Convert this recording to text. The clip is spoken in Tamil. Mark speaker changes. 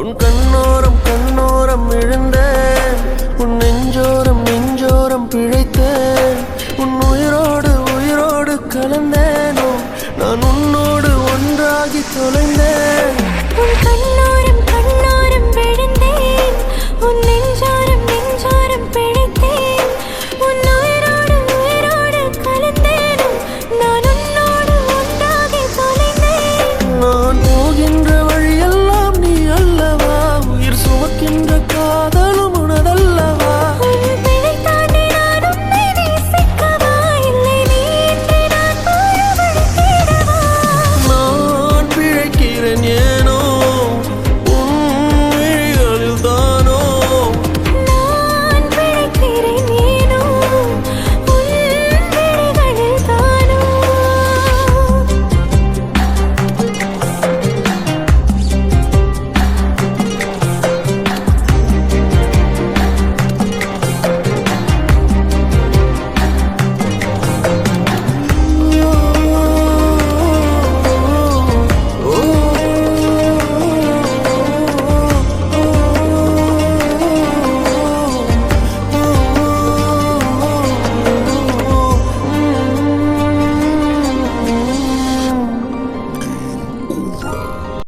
Speaker 1: உன் கண்ணோரம் கண்ணோரம் விழுந்தேன் உன் நெஞ்சோரம் நெஞ்சோரம் பிழைத்தேன். உன் உயிரோடு உயிரோடு கலந்தேனோ நான் உன்னோடு ஒன்றாகி தொலைந்தேன்.